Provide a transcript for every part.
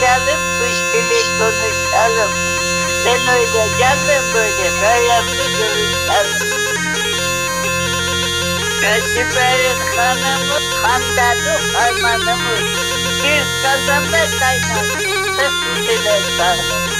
Konuşalım, kuş dili konuşalım. Sen öyle gelme böyle, böyle konuşalım. Kaşıberin hanımı, handadı harmanımız. Bir kazanda kaynadı, sesi dile sağlık.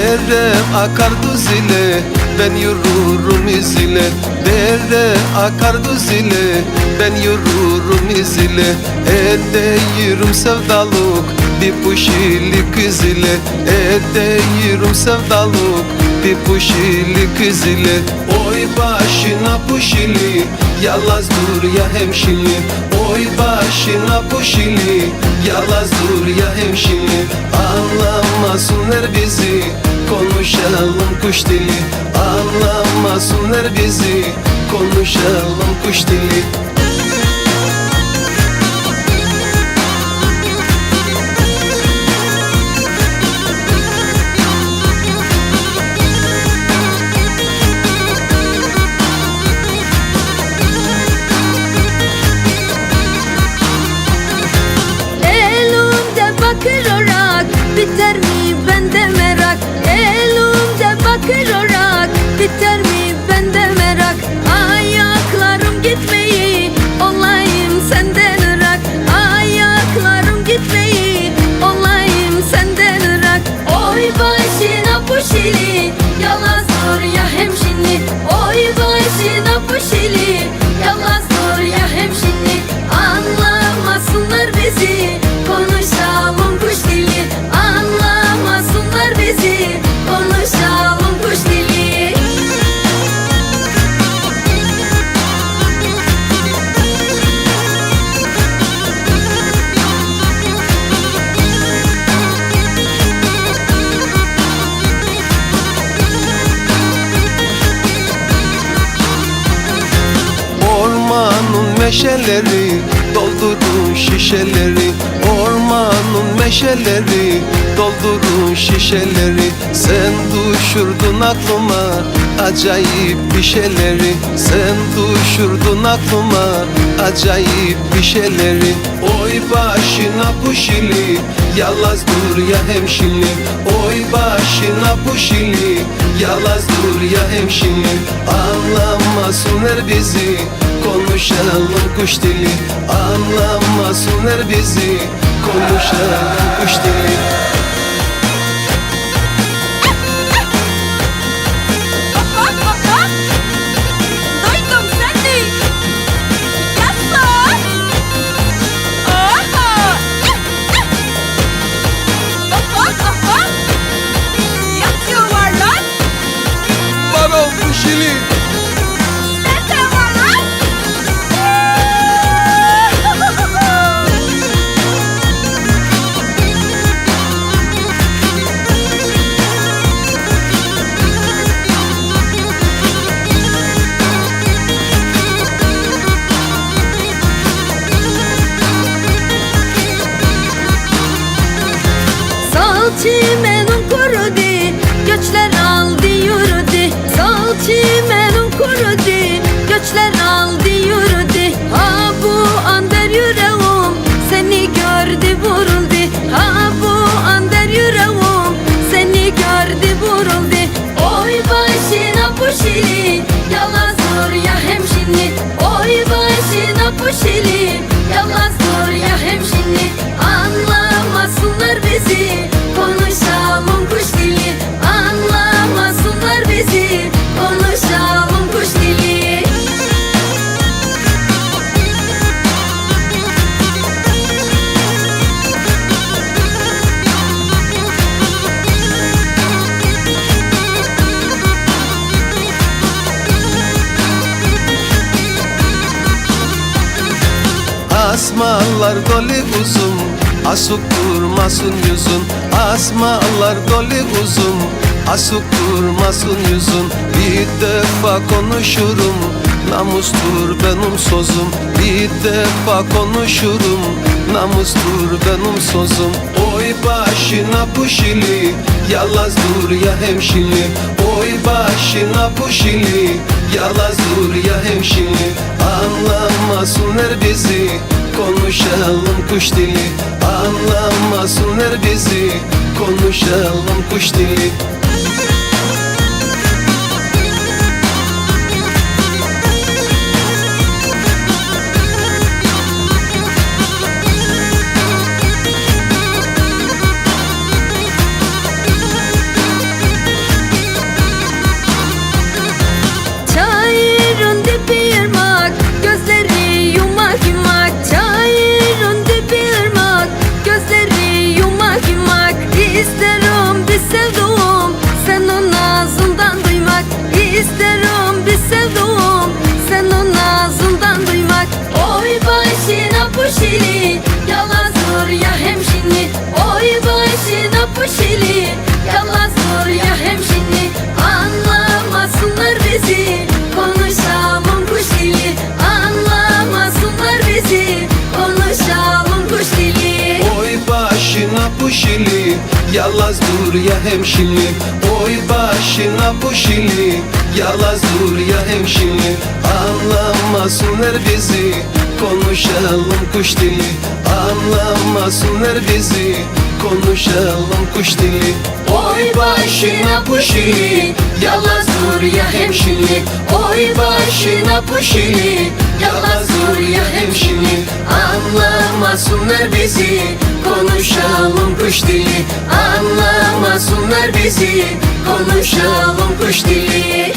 Derem akar düz ile ben yürürüm iz ile Dere akar düz ile ben yürürüm iz ile Edeyirüm sevdalık bir puşili kız ile Edeyirüm sevdalık bir puşili kız ile Oy başına puşili Yalaz dur ya hemşini Oy başına puşili Yalaz dur ya hemşini Anlamasınlar bizi Konuşalım kuş dili. Anlamasınlar bizi. Konuşalım kuş dili get me meşeleri doldurun şişeleri. Ormanın meşeleri doldurun şişeleri. Sen düşürdün aklıma acayip bir şeyleri. Sen düşürdün aklıma acayip bir şeyleri. Oy başına puşili Yalaz dur ya hemşini Oy başına puşili Yalaz dur ya hemşini Anlamasınlar bizi Konuşalım kuş dili. Anlamasınlar bizi Konuşalım kuş dili. Duydum başına Asmalar dolu uzun Asuk durmasın yüzün. Asmalar dolu uzun Asuk durmasın yüzün. Bir defa konuşurum Namustur benim sözüm. Bir defa konuşurum Namustur benim sözüm. Oy başına puşili Yalaz dur ya hemşili. Oy başına puşili Yalaz dur ya hemşili. Anlamasınlar bizi Konuşalım kuş dili. Anlamasınlar bizi. Konuşalım kuş dili puşili Yalaz dur ya hemşili. Oy başına puşili Yalaz dur ya hemşili. Anlamasınlar bizi Konuşalım kuş dili. Anlamasınlar bizi Konuşalım kuş dili. Oy başına puşili Yalaz dur ya hemşili. Oy başına puşili Yalaz dur ya hemşili. Anlamasınlar bizi Konuşalım kuş dili. Anlamasınlar bizi. Konuşalım kuş dili